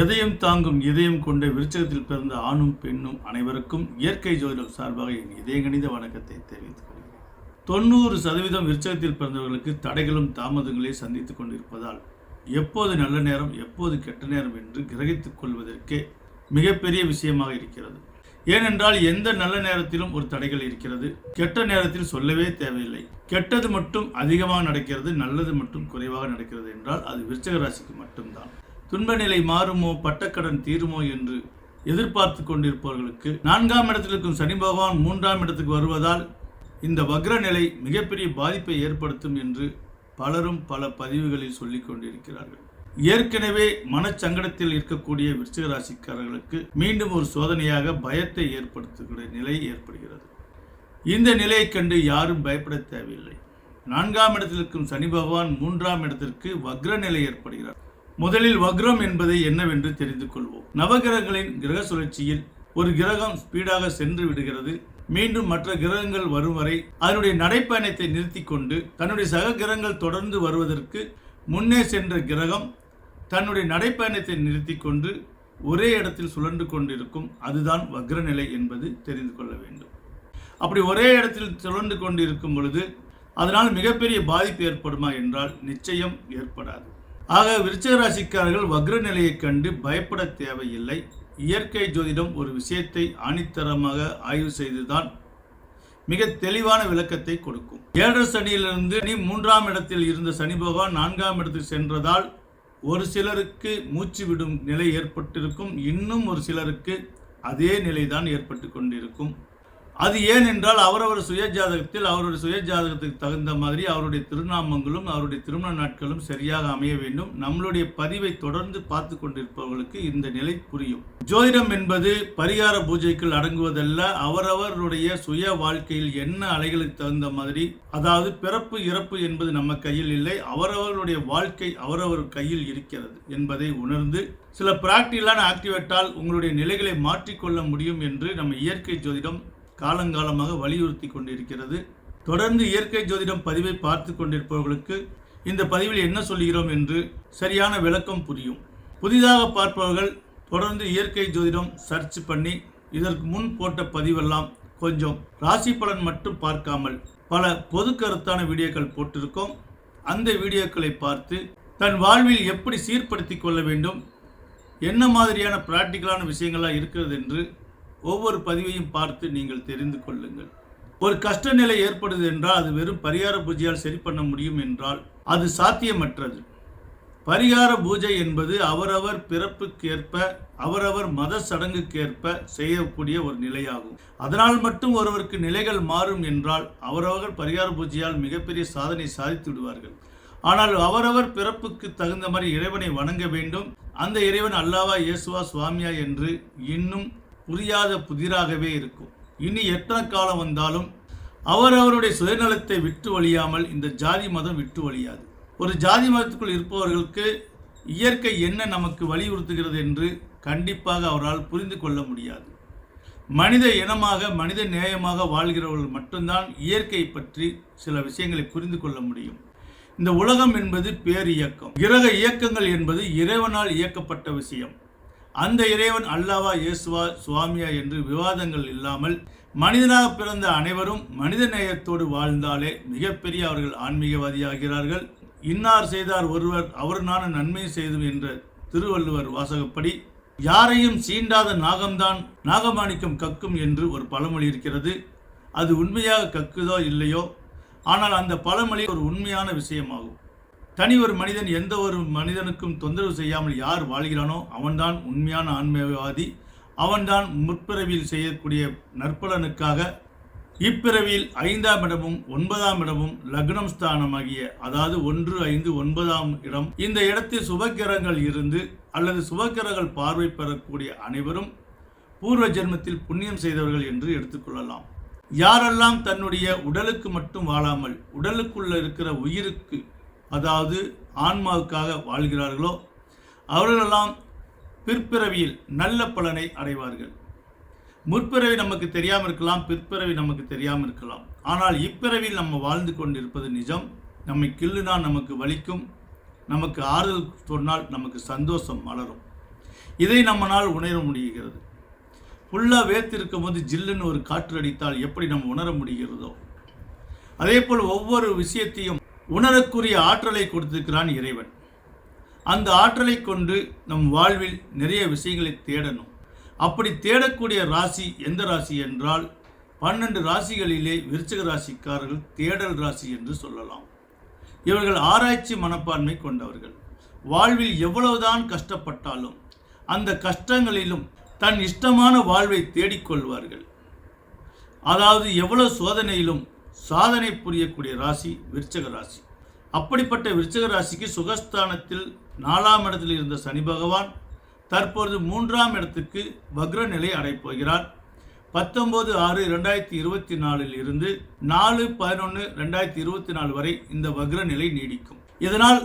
எதையும் தாங்கும் இதயம் கொண்ட விருச்சகத்தில் பிறந்த ஆணும் பெண்ணும் அனைவருக்கும் இயற்கை ஜோதிடம் சார்பாக என் இதயங்கணித வணக்கத்தை தெரிவித்துக் கொள்கிறேன். தொண்ணூறு சதவீதம் விருச்சகத்தில் பிறந்தவர்களுக்கு தடைகளும் தாமதங்களை சந்தித்துக் கொண்டிருப்பதால் எப்போது நல்ல நேரம் எப்போது கெட்ட நேரம் என்று கிரகித்துக் கொள்வதற்கே மிகப்பெரிய விஷயமாக இருக்கிறது. ஏனென்றால் எந்த நல்ல நேரத்திலும் ஒரு தடைகள் இருக்கிறது. கெட்ட நேரத்தில் சொல்லவே தேவையில்லை. கெட்டது மட்டும் அதிகமாக நடக்கிறது நல்லது மட்டும் குறைவாக நடக்கிறது என்றால் அது விருச்சக ராசிக்கு மட்டும்தான். துன்ப நிலை மாறுமோ பட்டக்கடன் தீருமோ என்று எதிர்பார்த்து கொண்டிருப்பவர்களுக்கு நான்காம் இடத்தில் இருக்கும் சனி பகவான் மூன்றாம் இடத்துக்கு வருவதால் இந்த வக்ர நிலை மிகப்பெரிய பாதிப்பை ஏற்படுத்தும் என்று பலரும் பல பதிவுகளில் சொல்லிக் கொண்டிருக்கிறார்கள். ஏற்கனவே மனச்சங்கடத்தில் இருக்கக்கூடிய விருச்சிக ராசிக்காரர்களுக்கு மீண்டும் ஒரு சோதனையாக பயத்தை ஏற்படுத்துகிற நிலை ஏற்படுகிறது. இந்த நிலையை கண்டு யாரும் பயப்பட தேவையில்லை. நான்காம் இடத்தில் இருக்கும் சனி பகவான் மூன்றாம் இடத்திற்கு வக்ர நிலை ஏற்படுகிறார். முதலில் வக்ரம் என்பதை என்னவென்று தெரிந்து கொள்வோம். நவகிரகங்களின் கிரக சுழற்சியில் ஒரு கிரகம் ஸ்பீடாக சென்று விடுகிறது. மீண்டும் மற்ற கிரகங்கள் வரும் வரை அதனுடைய நடைப்பயணத்தை நிறுத்தி கொண்டு தன்னுடைய சக கிரகங்கள் தொடர்ந்து வருவதற்கு முன்னே சென்ற கிரகம் தன்னுடைய நடைப்பயணத்தை நிறுத்தி கொண்டு ஒரே இடத்தில் சுழன்று கொண்டிருக்கும் அதுதான் வக்ரநிலை என்பது தெரிந்து கொள்ள வேண்டும். அப்படி ஒரே இடத்தில் சுழன்று கொண்டிருக்கும் பொழுது அதனால் மிகப்பெரிய பாதிப்பு ஏற்படுமா என்றால் நிச்சயம் ஏற்படாது. ஆக விருச்சகராசிக்காரர்கள் வக்ர நிலையை கண்டு பயப்பட தேவையில்லை. இயற்கை ஜோதிடம் ஒரு விஷயத்தை ஆணித்தரமாக ஆய்வு செய்துதான் மிக தெளிவான விளக்கத்தை கொடுக்கும். ஏழரை சனியிலிருந்து சனி மூன்றாம் இடத்தில் இருந்த சனி பகவான் நான்காம் இடத்தில் சென்றதால் ஒரு சிலருக்கு மூச்சு விடும் நிலை ஏற்பட்டிருக்கும். இன்னும் ஒரு சிலருக்கு அதே நிலைதான் ஏற்பட்டு கொண்டிருக்கும். அது ஏன் என்றால் அவரவர் சுயஜாதகத்தில் அவருடைய சுயஜாதகத்துக்கு தகுந்த மாதிரி அவருடைய திருநாமங்களும் அவருடைய திருமண நாட்களும் சரியாக அமைய வேண்டும். நம்மளுடைய பதிவை தொடர்ந்து பார்த்து கொண்டிருப்பவர்களுக்கு இந்த நிலை புரியும். ஜோதிடம் என்பது பரிகார பூஜைக்குள் அடங்குவதல்ல. அவரவருடைய சுய வாழ்க்கையில் என்ன அலைகளுக்கு தகுந்த மாதிரி அதாவது பிறப்பு இறப்பு என்பது நம்ம கையில் இல்லை. அவரவர்களுடைய வாழ்க்கை அவரவர் கையில் இருக்கிறது என்பதை உணர்ந்து சில பிராக்டிகலான ஆக்டிவேட்டால் உங்களுடைய நிலைகளை மாற்றிக்கொள்ள முடியும் என்று நம்ம இயற்கை ஜோதிடம் காலங்காலமாக வலியுறுத்தி கொண்டிருக்கிறது. தொடர்ந்து இயற்கை ஜோதிடம் பதிவை பார்த்து கொண்டிருப்பவர்களுக்கு இந்த பதிவில் என்ன சொல்கிறோம் என்று சரியான விளக்கம் புரியும். புதிதாக பார்ப்பவர்கள் தொடர்ந்து இயற்கை ஜோதிடம் சர்ச் பண்ணி இதற்கு முன் போட்ட பதிவெல்லாம் கொஞ்சம் ராசி பலன் மட்டும் பார்க்காமல் பல பொது கருத்தான வீடியோக்கள் போட்டிருக்கோம். அந்த வீடியோக்களை பார்த்து தன் வாழ்வில் எப்படி சீர்படுத்தி கொள்ள வேண்டும் என்ன மாதிரியான பிராக்டிக்கலான விஷயங்களாக இருக்கிறது என்று ஒவ்வொரு பதிவையும் பார்த்து நீங்கள் தெரிந்து கொள்ளுங்கள். ஒரு கஷ்ட நிலை ஏற்படுது என்றால் அது வெறும் பரிகார பூஜையால் சரி பண்ண முடியும் என்றால் அது சாத்தியமற்றது. பரிகார பூஜை என்பது அவரவர் பிறப்புக்கேற்ப அவரவர் மத சடங்குக்கேற்ப செய்யக்கூடிய ஒரு நிலையாகும். அதனால் மட்டும் ஒருவருக்கு நிலைகள் மாறும் என்றால் அவரவர்கள் பரிகார பூஜையால் மிகப்பெரிய சாதனை சாதித்து விடுவார்கள். ஆனால் அவரவர் பிறப்புக்கு தகுந்த மாதிரி இறைவனை வணங்க வேண்டும். அந்த இறைவன் அல்லாவா இயேசுவா சுவாமியா என்று இன்னும் புரியாத புதிராகவே இருக்கும். இனி எத்தனை காலம் வந்தாலும் அவரவருடைய சுயநலத்தை விட்டு வழியாமல் இந்த ஜாதி மதம் விட்டு வழியாது. ஒரு ஜாதி மதத்துக்குள் இருப்பவர்களுக்கு இயற்கை என்ன நமக்கு வலியுறுத்துகிறது என்று கண்டிப்பாக அவரால் புரிந்து கொள்ள முடியாது. மனித இனமாக மனித நேயமாக வாழ்கிறவர்கள் மட்டும்தான் இயற்கை பற்றி சில விஷயங்களை புரிந்து கொள்ள முடியும். இந்த உலகம் என்பது பேர் இயக்கம். கிரக இயக்கங்கள் என்பது இறைவனால் இயக்கப்பட்ட விஷயம். அந்த இறைவன் அல்லாவா இயேசுவா சுவாமியா என்று விவாதங்கள் இல்லாமல் மனிதனாக பிறந்த அனைவரும் மனித நேயத்தோடு வாழ்ந்தாலே மிகப்பெரிய அவர்கள் ஆன்மீகவாதியாகிறார்கள். இன்னார் செய்தார் ஒருவர் அவர் நான நன்மை செய்தும் என்ற திருவள்ளுவர் வாசகப்படி யாரையும் சீண்டாத நாகம்தான் நாகமாணிக்கம் கக்கும் என்று ஒரு பழமொழி இருக்கிறது. அது உண்மையாக கக்குதோ இல்லையோ? ஆனால் அந்த பழமொழி ஒரு உண்மையான விஷயமாகும். தனி ஒரு மனிதன் எந்த ஒரு மனிதனுக்கும் தொந்தரவு செய்யாமல் யார் வாழ்கிறானோ அவன்தான் உண்மையான ஆன்மீகவாதி. அவன்தான் முற்பிறவியில் செய்யக்கூடிய நற்பலனுக்காக. இப்பிறவியில் ஐந்தாம் இடமும் ஒன்பதாம் இடமும் லக்னம் ஸ்தானமாகிய அதாவது ஒன்று ஐந்து ஒன்பதாம் இடம். இந்த இடத்தில் சுபக்கிரகங்கள் இருந்து அல்லது சுபக்கிரகங்கள் பார்வை பெறக்கூடிய அனைவரும் பூர்வ ஜென்மத்தில் புண்ணியம் செய்தவர்கள் என்று எடுத்துக்கொள்ளலாம் யாரெல்லாம் தன்னுடைய உடலுக்கு மட்டும் வாழாமல் உடலுக்குள்ள இருக்கிற உயிருக்கு அதாவது ஆன்மாவுக்காக வாழ்கிறார்களோ அவர்களெல்லாம் பிற்பிறவியில் நல்ல பலனை அடைவார்கள். முற்பிறவி நமக்கு தெரியாமல் இருக்கலாம் பிற்பிறவி நமக்கு தெரியாமல் இருக்கலாம். ஆனால் இப்பிறவியில் நம்ம வாழ்ந்து கொண்டிருப்பது நிஜம். நம்மை கிள்ளுனால் நமக்கு வலிக்கும். நமக்கு ஆறுதல் சொன்னால் நமக்கு சந்தோஷம் மலரும். இதை நம்மனால் உணர முடிகிறது. ஃபுல்லாக வேர்த்திருக்கும் போது ஜில்லுன்னு ஒரு காற்று அடித்தால் எப்படி நம்ம உணர முடிகிறதோ? அதே போல் ஒவ்வொரு விஷயத்தையும் உணரக்கூடிய ஆற்றலை கொடுத்திருக்கிறான் இறைவன். அந்த ஆற்றலை கொண்டு நம் வாழ்வில் நிறைய விஷயங்களை தேடணும். அப்படி தேடக்கூடிய ராசி எந்த ராசி என்றால் பன்னெண்டு ராசிகளிலே விருச்சக ராசிக்காரர்கள் தேடல் ராசி என்று சொல்லலாம். இவர்கள் ஆராய்ச்சி மனப்பான்மை கொண்டவர்கள். வாழ்வில் எவ்வளவுதான் கஷ்டப்பட்டாலும் அந்த கஷ்டங்களிலும் தன் இஷ்டமான வாழ்வை தேடிக்கொள்வார்கள். அதாவது எவ்வளவு சோதனையிலும் சாதனை புரியக்கூடிய ராசி விருச்சக ராசி. அப்படிப்பட்ட விருச்சக ராசிக்கு சுகஸ்தானத்தில் நாலாம் இடத்தில் இருந்த சனி பகவான் தற்பொழுது மூன்றாம் இடத்துக்கு வக்ர நிலை அடைப்போகிறார் பத்தொம்போது ஆறு ரெண்டாயிரத்தி இருபத்தி நாலில் இருந்து நாலு பதினொன்று ரெண்டாயிரத்தி இருபத்தி நாலு வரை இந்த வக்ர நிலை நீடிக்கும். இதனால்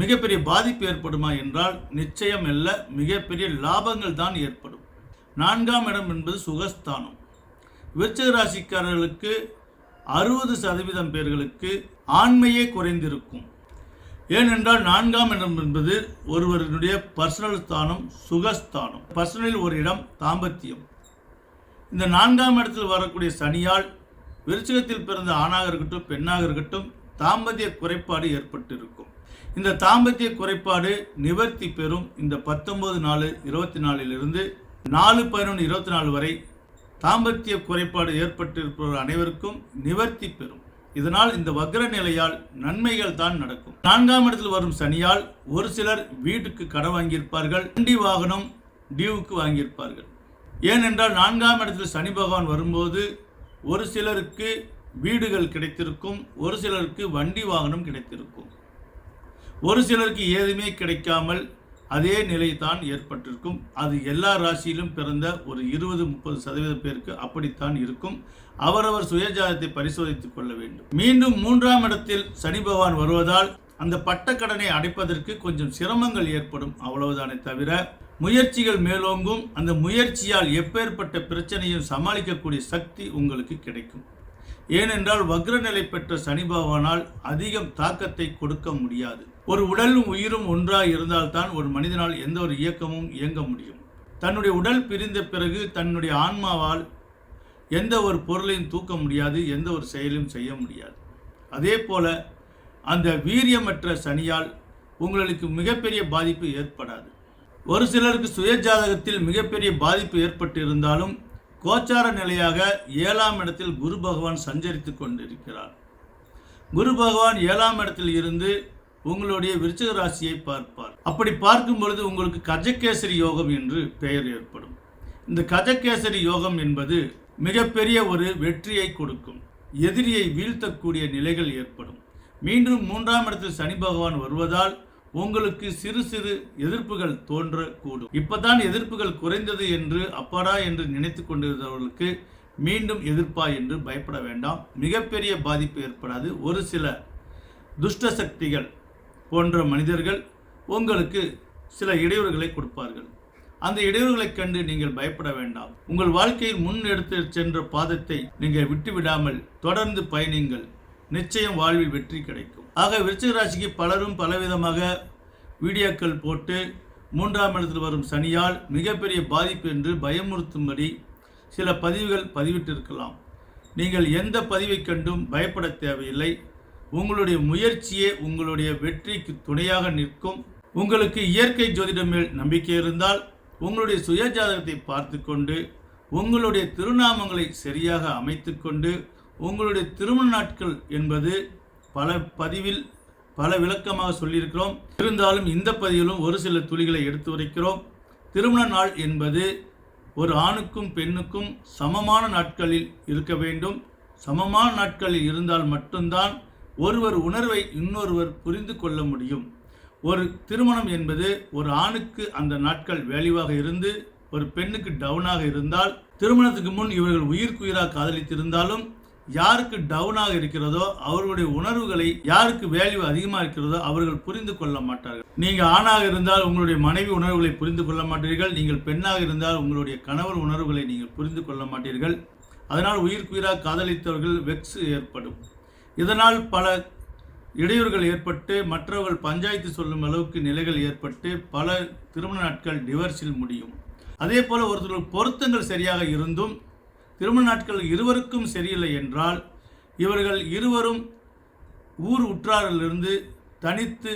மிகப்பெரிய பாதிப்பு ஏற்படுமா என்றால் நிச்சயம் அல்ல மிகப்பெரிய லாபங்கள் தான் ஏற்படும். நான்காம் இடம் என்பது சுகஸ்தானம். விருச்சிக ராசிக்காரர்களுக்கு அறுபது சதவீதம் பேர்களுக்கு ஆண்மையே குறைந்திருக்கும். ஏனென்றால் நான்காம் இடம் என்பது ஒருவருடைய பர்சனல் ஸ்தானம் சுகஸ்தானம். பர்சனலில் ஒரு இடம் தாம்பத்தியம். இந்த நான்காம் இடத்தில் வரக்கூடிய சனியால் விருச்சகத்தில் பிறந்த ஆணாக இருக்கட்டும் பெண்ணாக இருக்கட்டும் தாம்பத்திய குறைபாடு ஏற்பட்டிருக்கும். இந்த தாம்பத்திய குறைபாடு நிவர்த்தி பெறும் இந்த பத்தொன்பது நாலு இருபத்தி நாலிலிருந்து நாலு பதினொன்று இருபத்தி நாலு வரை தாம்பத்திய குறைபாடு ஏற்பட்டிருப்பவர் அனைவருக்கும் நிவர்த்தி பெறும். இதனால் இந்த வக்ர நிலையால் நன்மைகள் தான் நடக்கும். நான்காம் இடத்தில் வரும் சனியால் ஒரு சிலர் வீட்டுக்கு கடன் வாங்கியிருப்பார்கள். வண்டி வாகனம் டியூவுக்கு வாங்கியிருப்பார்கள். ஏனென்றால் நான்காம் இடத்தில் சனி பகவான் வரும்போது ஒரு சிலருக்கு வீடுகள் கிடைத்திருக்கும் ஒரு சிலருக்கு வண்டி வாகனம் கிடைத்திருக்கும். ஒரு சிலருக்கு ஏதுமே கிடைக்காமல் அதே நிலை தான் ஏற்பட்டிருக்கும். அது எல்லா ராசியிலும் பிறந்த ஒரு இருபது முப்பது சதவீத பேருக்கு அப்படித்தான் இருக்கும். அவரவர் சுயஜாதத்தை பரிசோதித்துக் கொள்ள வேண்டும். மீண்டும் மூன்றாம் இடத்தில் சனி பகவான் வருவதால் அந்த பட்டக்கடனை அடைப்பதற்கு கொஞ்சம் சிரமங்கள் ஏற்படும் அவ்வளவுதானே தவிர முயற்சிகள் மேலோங்கும். அந்த முயற்சியால் எப்பேற்பட்ட பிரச்சனையும் சமாளிக்கக்கூடிய சக்தி உங்களுக்கு கிடைக்கும். ஏனென்றால் வக்ரநிலை பெற்ற சனி பகவானால் அதிகம் தாக்கத்தை கொடுக்க முடியாது. ஒரு உடலும் உயிரும் ஒன்றாக இருந்தால்தான் ஒரு மனிதனால் எந்த ஒரு இயக்கமும் இயங்க முடியும். தன்னுடைய உடல் பிரிந்த பிறகு தன்னுடைய ஆன்மாவால் எந்த ஒரு பொருளையும் தூக்க முடியாது எந்த ஒரு செயலையும் செய்ய முடியாது. அதே போல அந்த வீரியமற்ற சனியால் உங்களுக்கு மிகப்பெரிய பாதிப்பு ஏற்படாது. ஒரு சிலருக்கு சுயஜாதகத்தில் மிகப்பெரிய பாதிப்பு ஏற்பட்டு இருந்தாலும் கோச்சார நிலையாக ஏழாம் இடத்தில் குரு பகவான் சஞ்சரித்து கொண்டிருக்கிறார். குரு பகவான் ஏழாம் இடத்தில் இருந்து உங்களுடைய விருச்சிக ராசியை பார்ப்பார். அப்படி பார்க்கும் பொழுது உங்களுக்கு கஜகேசரி யோகம் என்று பெயர் ஏற்படும். இந்த கஜகேசரி யோகம் என்பது மிகப்பெரிய ஒரு வெற்றியை கொடுக்கும். எதிரியை வீழ்த்தக்கூடிய நிலைகள் ஏற்படும். மீண்டும் மூன்றாம் இடத்தில் சனி பகவான் வருவதால் உங்களுக்கு சிறு சிறு எதிர்ப்புகள் தோன்றக்கூடும். இப்பதான் எதிர்ப்புகள் குறைந்தது என்று அப்பாடா என்று நினைத்து கொண்டிருந்தவர்களுக்கு மீண்டும் எதிர்ப்பா என்று பயப்பட வேண்டாம். மிகப்பெரிய பாதிப்பு ஏற்படாது. ஒரு சில துஷ்ட சக்திகள் போன்ற மனிதர்கள் உங்களுக்கு சில இடையூறுகளை கொடுப்பார்கள். அந்த இடையூறுகளைக் கண்டு நீங்கள் பயப்பட வேண்டாம். உங்கள் வாழ்க்கையில் முன் எடுத்து சென்ற பாதத்தை நீங்கள் விட்டுவிடாமல் தொடர்ந்து பயணிங்கள் நிச்சயம் வாழ்வில் வெற்றி கிடைக்கும். ஆக விருச்சிக ராசிக்கு பலரும் பலவிதமாக வீடியோக்கள் போட்டு மூன்றாம் இடத்தில் வரும் சனியால் மிகப்பெரிய பாதிப்பு என்று பயமுறுத்தும்படி சில பதிவுகள் பதிவிட்டிருக்கலாம். நீங்கள் எந்த பதிவை கண்டும் பயப்பட தேவையில்லை. உங்களுடைய முயற்சியே உங்களுடைய வெற்றிக்கு துணையாக நிற்கும். உங்களுக்கு இயற்கை ஜோதிடம் மேல் நம்பிக்கை இருந்தால் உங்களுடைய சுயஜாதகத்தை பார்த்து கொண்டு உங்களுடைய திருநாமங்களை சரியாக அமைத்துக்கொண்டு உங்களுடைய திருமண நாட்கள் என்பது பல பதிவில் பல விளக்கமாக சொல்லியிருக்கிறோம். இருந்தாலும் இந்த பதிவிலும் ஒரு சில துளிகளை எடுத்து உரைக்கிறோம். திருமண நாள் என்பது ஒரு ஆணுக்கும் பெண்ணுக்கும் சமமான நாட்களில் இருக்க வேண்டும். சமமான நாட்களில் இருந்தால் மட்டும்தான் ஒருவர் உணர்வை இன்னொருவர் புரிந்து கொள்ள முடியும். ஒரு திருமணம் என்பது ஒரு ஆணுக்கு அந்த நாட்கள் வேல்யூவாக இருந்து ஒரு பெண்ணுக்கு டவுனாக இருந்தால் திருமணத்துக்கு முன் இவர்கள் உயிர்க்குயிராக காதலித்திருந்தாலும் யாருக்கு டவுனாக இருக்கிறதோ அவர்களுடைய உணர்வுகளை யாருக்கு வேல்யூ அதிகமாக இருக்கிறதோ அவர்கள் புரிந்து கொள்ள மாட்டார்கள். நீங்கள் ஆணாக இருந்தால் உங்களுடைய மனைவி உணர்வுகளை புரிந்து கொள்ள மாட்டீர்கள். நீங்கள் பெண்ணாக இருந்தால் உங்களுடைய கணவர் உணர்வுகளை நீங்கள் புரிந்து கொள்ள மாட்டீர்கள். அதனால் உயிர்க்குயிராக காதலித்தவர்கள் வெக்ஸ் ஏற்படும். இதனால் பல இடையூறுகள் ஏற்பட்டு மற்றவர்கள் பஞ்சாயத்து சொல்லும் அளவுக்கு நிலைகள் ஏற்பட்டு பல திருமண நாட்கள் டிவர்ஸில் முடியும். அதே போல் ஒருத்தர்கள் பொருத்தங்கள் சரியாக இருந்தும் திருமண நாட்கள் இருவருக்கும் சரியில்லை என்றால் இவர்கள் இருவரும் ஊர் உற்றாரிலிருந்து தனித்து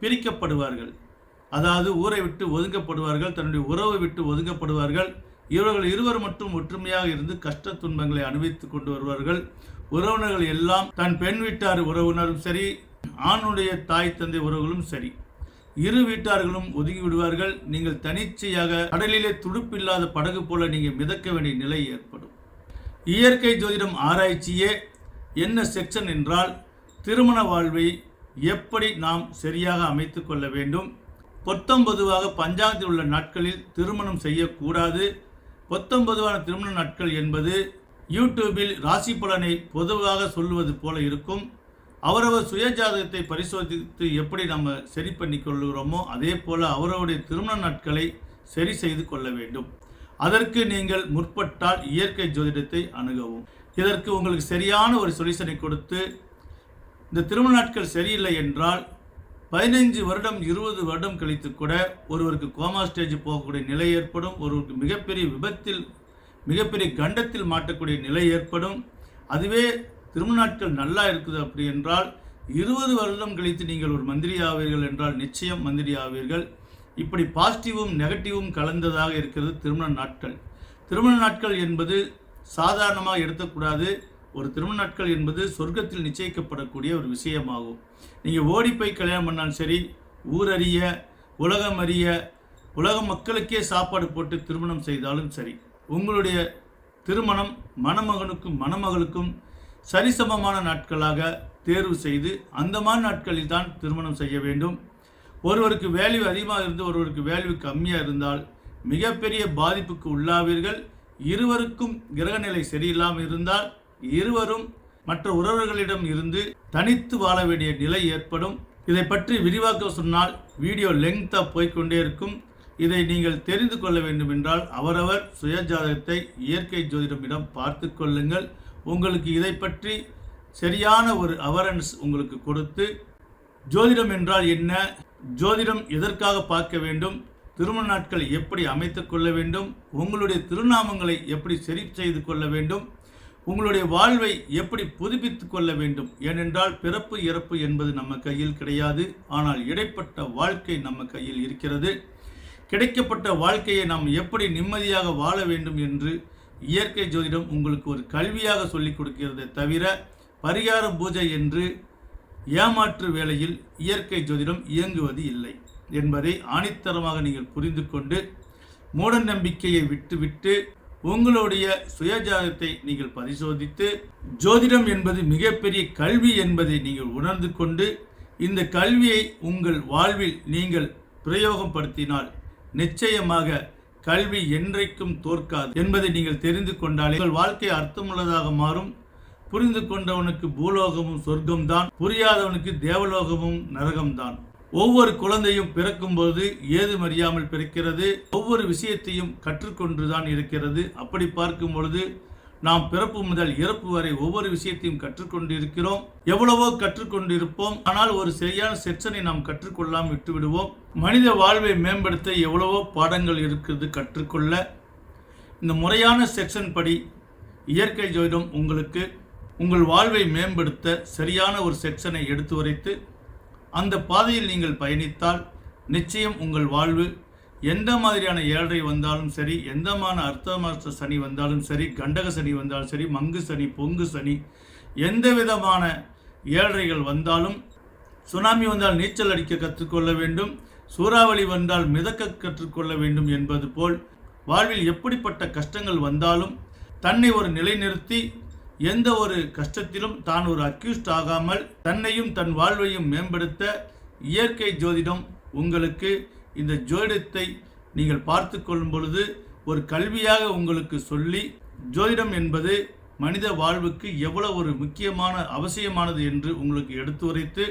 பிரிக்கப்படுவார்கள். அதாவது ஊரை விட்டு ஒதுங்கப்படுவார்கள் தன்னுடைய உறவை விட்டு ஒதுங்கப்படுவார்கள். இவர்கள் இருவர் மட்டும் ஒற்றுமையாக இருந்து கஷ்ட துன்பங்களை அனுபவித்துக் கொண்டு வருவார்கள். உறவினர்கள் எல்லாம் தன் பெண் வீட்டார் உறவினரும் சரி ஆணுடைய தாய் தந்தை உறவுகளும் சரி. இரு வீட்டார்களும் ஒதுங்கி விடுவார்கள். நீங்கள் தனிச்சையாக கடலிலே துடுப்பில்லாத படகு போல நீங்கள் மிதக்க வேண்டிய நிலை ஏற்படும். இயற்கை ஜோதிடம் ஆராய்ச்சியே என்ன செக்ஷன் என்றால் திருமண வாழ்வை எப்படி நாம் சரியாக அமைத்து கொள்ள வேண்டும்? பொத்தொன்பதுவாக பஞ்சாங்கத்தில் உள்ள நாட்களில் திருமணம் செய்யக்கூடாது. பொத்தம் திருமண நாட்கள் என்பது யூடியூபில் ராசி பலனை பொதுவாக சொல்லுவது போல இருக்கும். அவரவர் சுயஜாதகத்தை பரிசோதித்து எப்படி நம்ம சரி பண்ணி கொள்கிறோமோ அதே போல் அவரவருடைய திருமண நாட்களை சரி செய்து கொள்ள வேண்டும். அதற்கு நீங்கள் முற்பட்டால் இயற்கை ஜோதிடத்தை அணுகவும். இதற்கு உங்களுக்கு சரியான ஒரு சொல்யூஷனை கொடுத்து இந்த திருமண நாட்கள் சரியில்லை என்றால் பதினைஞ்சு வருடம் இருபது வருடம் கழித்து கூட ஒருவருக்கு கோமா ஸ்டேஜ் போகக்கூடிய நிலை ஏற்படும். ஒருவருக்கு மிகப்பெரிய விபத்தில் மிகப்பெரிய கண்டத்தில் மாட்டக்கூடிய நிலை ஏற்படும். அதுவே திருமண நாட்கள் நல்லா இருக்குது அப்படி என்றால் இருபது வருடம் கழித்து நீங்கள் ஒரு மந்திரி ஆவீர்கள் என்றால் நிச்சயம் மந்திரி ஆவீர்கள். இப்படி பாசிட்டிவும் நெகட்டிவும் கலந்ததாக இருக்கிறது திருமண நாட்கள். திருமண நாட்கள் என்பது சாதாரணமாக எடுத்தக்கூடாது. ஒரு திருமண நாட்கள் என்பது சொர்க்கத்தில் நிச்சயிக்கப்படக்கூடிய ஒரு விஷயமாகும். நீங்கள் ஓடி போய் கல்யாணம் பண்ணாலும் சரி ஊரறிய உலகம் அறிய உலக மக்களுக்கே சாப்பாடு போட்டு திருமணம் செய்தாலும் சரி உங்களுடைய திருமணம் மணமகனுக்கும் மணமகளுக்கும் சரிசமமான நாட்களாக தேர்வு செய்து அந்த மாதிரி நாட்களில் தான் திருமணம் செய்ய வேண்டும். ஒருவருக்கு வேல்யூ அதிகமாக இருந்து ஒருவருக்கு வேல்யூ கம்மியாக இருந்தால் மிகப்பெரிய பாதிப்புக்கு உள்ளாவீர்கள். இருவருக்கும் கிரகநிலை சரியில்லாமல் இருந்தால் இருவரும் மற்ற உறவுகளிடம் இருந்து தனித்து வாழ வேண்டிய நிலை ஏற்படும். இதை பற்றி விரிவாக்க சொன்னால் வீடியோ லெங்க்த்தாக போய்கொண்டே இருக்கும். இதை நீங்கள் தெரிந்து கொள்ள வேண்டும் என்றால் அவரவர் சுயஜாதகத்தை இயற்கை ஜோதிடமிடம் பார்த்து கொள்ளுங்கள். உங்களுக்கு இதை பற்றி சரியான ஒரு அவரன்ஸ் உங்களுக்கு கொடுத்து ஜோதிடம் என்றால் என்ன? ஜோதிடம் எதற்காக பார்க்க வேண்டும்? திருமண நாட்கள் எப்படி அமைத்து கொள்ள வேண்டும்? உங்களுடைய திருநாமங்களை எப்படி சரி செய்து கொள்ள வேண்டும்? உங்களுடைய வாழ்வை எப்படி புதுப்பித்து கொள்ள வேண்டும்? ஏனென்றால் பிறப்பு இறப்பு என்பது நம்ம கையில் கிடையாது. ஆனால் இடைப்பட்ட வாழ்க்கை நம்ம கையில் இருக்கிறது. கிடைக்கப்பட்ட வாழ்க்கையை நாம் எப்படி நிம்மதியாக வாழ வேண்டும் என்று இயற்கை ஜோதிடம் உங்களுக்கு ஒரு கல்வியாக சொல்லிக் கொடுக்கிறதே தவிர பரிகார பூஜை என்று ஏமாற்று வேளையில் இயற்கை ஜோதிடம் இயங்குவது இல்லை என்பதை ஆணித்தரமாக நீங்கள் புரிந்து கொண்டு மூட நம்பிக்கையை விட்டுவிட்டு உங்களுடைய சுயஜாதத்தை நீங்கள் பரிசோதித்து ஜோதிடம் என்பது மிகப்பெரிய கல்வி என்பதை நீங்கள் உணர்ந்து கொண்டு இந்த கல்வியை உங்கள் வாழ்வில் நீங்கள் பிரயோகப்படுத்தினால் நிச்சயமாக கல்வி என்றைக்கும் தோற்காது என்பதை நீங்கள் தெரிந்து கொண்டாலே உங்கள் வாழ்க்கை அர்த்தமுள்ளதாக மாறும். புரிந்து கொண்டவனுக்கு பூலோகமும் சொர்க்கம்தான். புரியாதவனுக்கு தேவலோகமும் நரகம்தான். ஒவ்வொரு குழந்தையும் பிறக்கும்போது ஏதும் அறியாமல் பிறக்கிறது? ஒவ்வொரு விஷயத்தையும் கற்றுக்கொண்டுதான் இருக்கிறது. அப்படி பார்க்கும் பொழுது நாம் பிறப்பு முதல் இறப்பு வரை ஒவ்வொரு விஷயத்தையும் கற்றுக்கொண்டு இருக்கிறோம் எவ்வளவோ கற்றுக்கொண்டிருப்போம். ஆனால் ஒரு சரியான செக்ஷனை நாம் கற்றுக்கொள்ளாமல் விட்டுவிடுவோம். மனித வாழ்வை மேம்படுத்த எவ்வளவோ பாடங்கள் இருக்கிறது கற்றுக்கொள்ள. இந்த முறையான செக்ஷன் படி இயற்கை ஜோதிடம் உங்களுக்கு உங்கள் வாழ்வை மேம்படுத்த சரியான ஒரு செக்ஷனை எடுத்து உரைத்து அந்த பாதையில் நீங்கள் பயணித்தால் நிச்சயம் உங்கள் வாழ்வு எந்த மாதிரியான ஏழரை வந்தாலும் சரி எந்த மாதிரி சனி வந்தாலும் சரி கண்டக சனி வந்தாலும் சரி மங்கு சனி பொங்கு சனி எந்த விதமான ஏழரைகள் வந்தாலும் சுனாமி வந்தால் நீச்சல் அடிக்க கற்றுக்கொள்ள வேண்டும் சூறாவளி வந்தால் மிதக்க கற்றுக்கொள்ள வேண்டும் என்பது போல் வாழ்வில் எப்படிப்பட்ட கஷ்டங்கள் வந்தாலும் தன்னை ஒரு நிலைநிறுத்தி எந்த ஒரு கஷ்டத்திலும் தான் ஒரு அக்யூஸ்ட் ஆகாமல் தன்னையும் தன் வாழ்வையும் மேம்படுத்த இயற்கை ஜோதிடம் உங்களுக்கு இந்த ஜோதிடத்தை நீங்கள் பார்த்து கொள்ளும் பொழுது ஒரு கல்வியாக உங்களுக்கு சொல்லி ஜோதிடம் என்பது மனித வாழ்வுக்கு எவ்வளவு ஒரு முக்கியமான அவசியமானது என்று உங்களுக்கு எடுத்து உரைத்து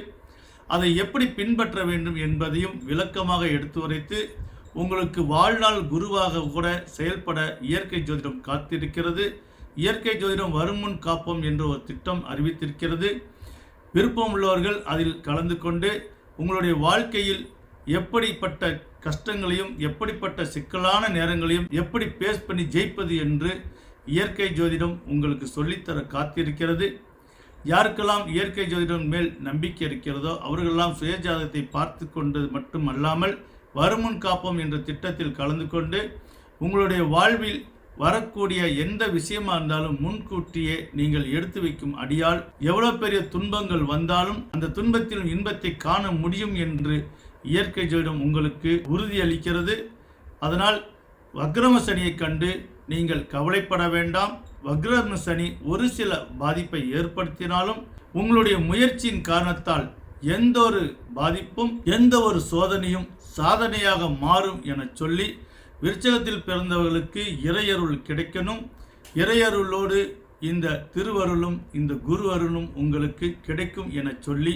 அதை எப்படி பின்பற்ற வேண்டும் என்பதையும் விளக்கமாக எடுத்து உரைத்து உங்களுக்கு வாழ்நாள் குருவாக கூட செயல்பட இயற்கை ஜோதிடம் காத்திருக்கிறது. இயற்கை ஜோதிடம் வரும் முன் காப்போம் என்ற ஒரு திட்டம் அறிவித்திருக்கிறது. விருப்பம் உள்ளவர்கள் அதில் கலந்து கொண்டு உங்களுடைய வாழ்க்கையில் எப்படிப்பட்ட கஷ்டங்களையும் எப்படிப்பட்ட சிக்கலான நேரங்களையும் எப்படி பேஸ் பண்ணி ஜெயிப்பது என்று இயற்கை ஜோதிடம் உங்களுக்கு சொல்லித்தர காத்திருக்கிறது. யாருக்கெல்லாம் இயற்கை ஜோதிடம் மேல் நம்பிக்கை இருக்கிறதோ அவர்களெல்லாம் சுயஜாதத்தை பார்த்து கொண்டது மட்டுமல்லாமல் வருமுன் காப்போம் என்ற திட்டத்தில் கலந்து கொண்டு உங்களுடைய வாழ்வில் வரக்கூடிய எந்த விஷயமா இருந்தாலும் முன்கூட்டியே நீங்கள் எடுத்து வைக்கும் அடியால் எவ்வளோ பெரிய துன்பங்கள் வந்தாலும் அந்த துன்பத்திலும் இன்பத்தை காண முடியும் என்று இயற்கை ஜோதிடம் உங்களுக்கு உறுதியளிக்கிறது. அதனால் வக்ரம சனியை கண்டு நீங்கள் கவலைப்பட வேண்டாம். வக்ரம சனி ஒரு சில பாதிப்பை ஏற்படுத்தினாலும் உங்களுடைய முயற்சியின் காரணத்தால் எந்த ஒரு பாதிப்பும் எந்த ஒரு சோதனையும் சாதனையாக மாறும் என சொல்லி விருச்சகத்தில் பிறந்தவர்களுக்கு இறையருள் கிடைக்கணும். இறையருளோடு இந்த திருவருளும் இந்த குரு அருளும் உங்களுக்கு கிடைக்கும் என சொல்லி